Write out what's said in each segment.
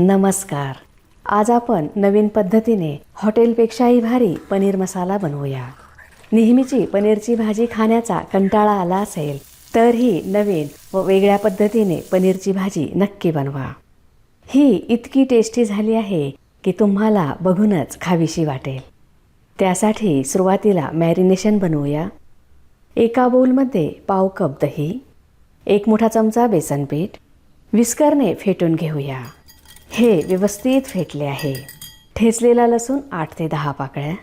नमस्कार. आज आपण नवीन पद्धतीने हॉटेलपेक्षाही भारी पनीर मसाला बनवूया. नेहमीची पनीरची भाजी खाण्याचा कंटाळा आला असेल तर ही नवीन व वेगळ्या पद्धतीने पनीरची भाजी नक्की बनवा. ही इतकी टेस्टी झाली आहे की तुम्हाला बघूनच खावीशी वाटेल. त्यासाठी सुरुवातीला मॅरिनेशन बनवूया. एका बाउलमध्ये पाव कप दही एक मोठा चमचा बेसन पीठ विस्करने फेटून घेऊया. हे व्यवस्थित फेटले आहे. ठेचलेला लसूण आठ ते दहा पाकळ्या.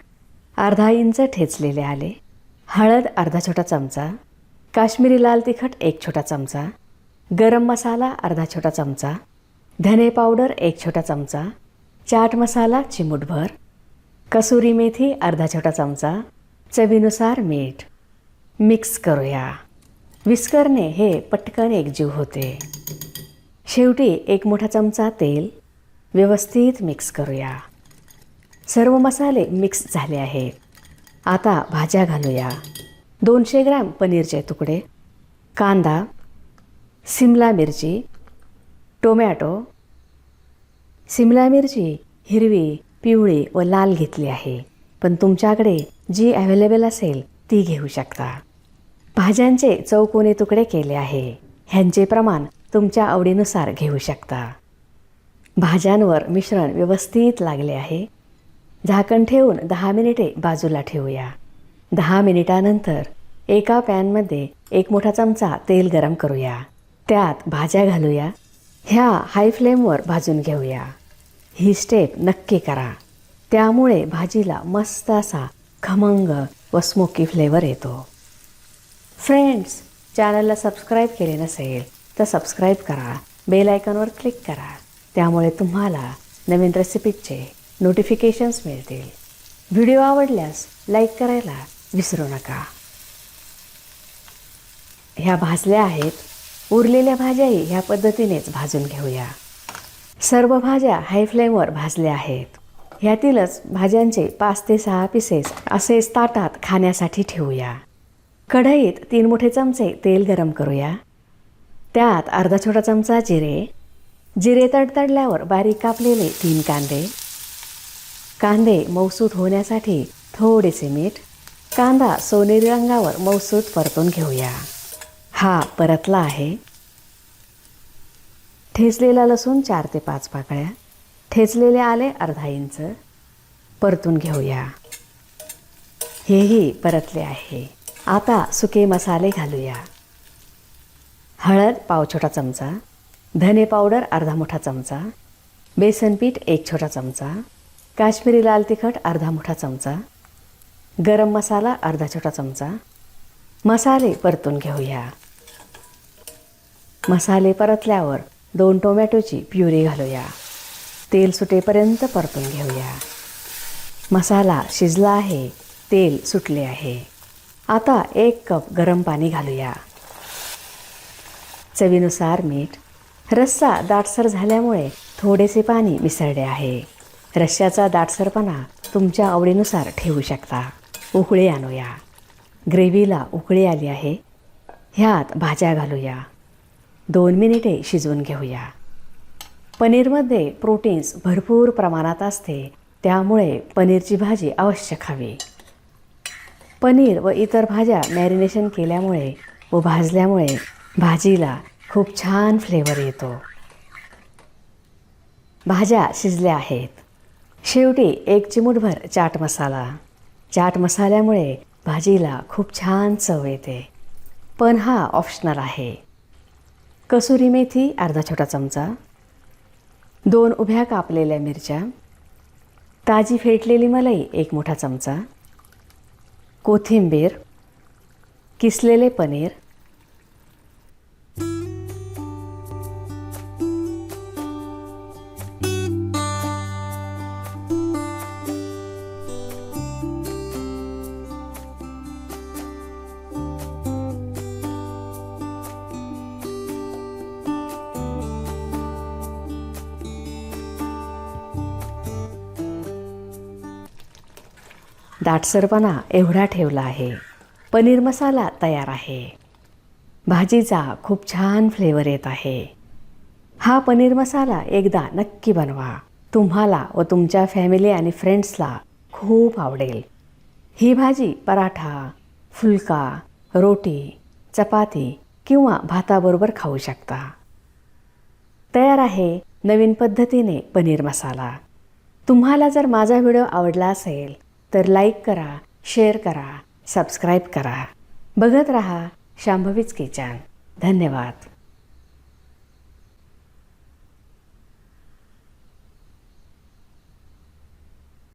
अर्धा इंच ठेचलेले आले. हळद अर्धा छोटा चमचा. काश्मीरी लाल तिखट एक छोटा चमचा. गरम मसाला अर्धा छोटा चमचा. धने पावडर एक छोटा चमचा. चाट मसाला चिमूटभर कसुरी मेथी अर्धा छोटा चमचा. चवीनुसार मीठ. मिक्स करूया. विस्करणे हे पटकन एकजीव होते. शेवटी एक मोठा चमचा तेल व्यवस्थित मिक्स करूया. सर्व मसाले मिक्स झाले आहेत. आता भाज्या घालूया. दोनशे ग्रॅम पनीरचे तुकडे कांदा सिमला मिरची टोमॅटो. सिमला मिरची हिरवी पिवळी व लाल घेतली आहे. पण तुमच्याकडे जी अवेलेबल असेल ती घेऊ शकता. भाज्यांचे चौकोनी तुकडे केले आहे. ह्यांचे प्रमाण तुमच्या आवडीनुसार घेऊ शकता. भाज्यांवर मिश्रण व्यवस्थित लागले आहे. झाकण ठेवून दहा मिनिटे बाजूला ठेवूया. दहा मिनिटानंतर एका पॅनमध्ये एक मोठा चमचा तेल गरम करूया. त्यात भाज्या घालूया. ह्या हाय फ्लेमवर भाजून घेऊया. ही स्टेप नक्की करा. त्यामुळे भाजीला मस्त असा खमंग व स्मोकी फ्लेवर येतो. फ्रेंड्स चॅनलला सबस्क्राईब केले नसेल तर सबस्क्राईब करा. बेल आयकॉनवर क्लिक करा. त्यामुळे तुम्हाला नवीन रेसिपीचे नोटिफिकेशन्स मिळतील. व्हिडिओ आवडल्यास लाईक करायला विसरू नका. ह्या भाजल्या आहेत. उरलेल्या भाज्याही ह्या पद्धतीनेच भाजून घेऊया. सर्व भाज्या हाय फ्लेमवर भाजल्या आहेत. ह्यातीलच भाज्यांचे पाच ते सहा पीसेस असेच ताटात खाण्यासाठी ठेवूया. कढईत तीन मोठे चमचे तेल गरम करूया. त्यात अर्धा छोटा चमचा जिरे. जिरे तडतडल्यावर बारीक कापलेले तीन कांदे. कांदे मौसूत होण्यासाठी थोडेसे मीठ. कांदा सोनेरी रंगावर मौसूत परतून घेऊया. हा परतला आहे. ठेचलेला लसूण चार ते पाच पाकळ्या. ठेचलेले आले अर्धा इंच. परतून घेऊया. हेही परतले आहे. आता सुके मसाले घालूया. हळद पाव छोटा चमचा धने पावडर अर्धा मोठा चमचा बेसन पीठ एक छोटा चमचा काश्मीरी लाल तिखट अर्धा मोठा चमचा गरम मसाला अर्धा छोटा चमचा. मसाले परतून घेऊया. मसाले परतल्यावर दोन टोमॅटोची प्युरी घालूया. तेल सुटेपर्यंत परतून घेऊया. मसाला शिजला आहे तेल सुटले आहे. आता एक कप गरम पाणी घालूया. चवीनुसार मीठ. रस्सा दाटसर झाल्यामुळे थोडेसे पाणी मिसळले आहे. रश्श्याचा दाटसरपणा तुमच्या आवडीनुसार ठेवू शकता. उकळी आणूया. ग्रेव्हीला उकळी आली आहे. ह्यात भाज्या घालूया. दोन मिनिटे शिजवून घेऊया. पनीरमध्ये प्रोटीन्स भरपूर प्रमाणात असते त्यामुळे पनीरची भाजी अवश्य खावी. पनीर व इतर भाज्या मॅरिनेशन केल्यामुळे व भाजल्यामुळे भाजीला खूप छान फ्लेवर येतो. भाज्या शिजल्या आहेत. शेवटी एक चिमूटभर चाट मसाला. चाट मसाल्यामुळे भाजीला खूप छान चव येते. पण हा ऑप्शनल आहे. कसुरी मेथी अर्धा छोटा चमचा. दोन उभ्या कापलेल्या मिरच्या. ताजी फेटलेली मलाई एक मोठा चमचा. कोथिंबीर. किसलेले पनीर. दाटसरपणा एवढा ठेवला आहे. पनीर मसाला तयार आहे. भाजीचा खूप छान फ्लेवर येत आहे. हा पनीर मसाला एकदा नक्की बनवा. तुम्हाला व तुमच्या फॅमिली आणि फ्रेंड्सला खूप आवडेल. ही भाजी पराठा फुलका रोटी चपाती किंवा भाताबरोबर खाऊ शकता. तयार आहे नवीन पद्धतीने पनीर मसाला. तुम्हाला जर माझा व्हिडिओ आवडला असेल तर लाईक करा शेअर करा सबस्क्राईब करा. बघत रहा शांभवीच किचन धन्यवाद.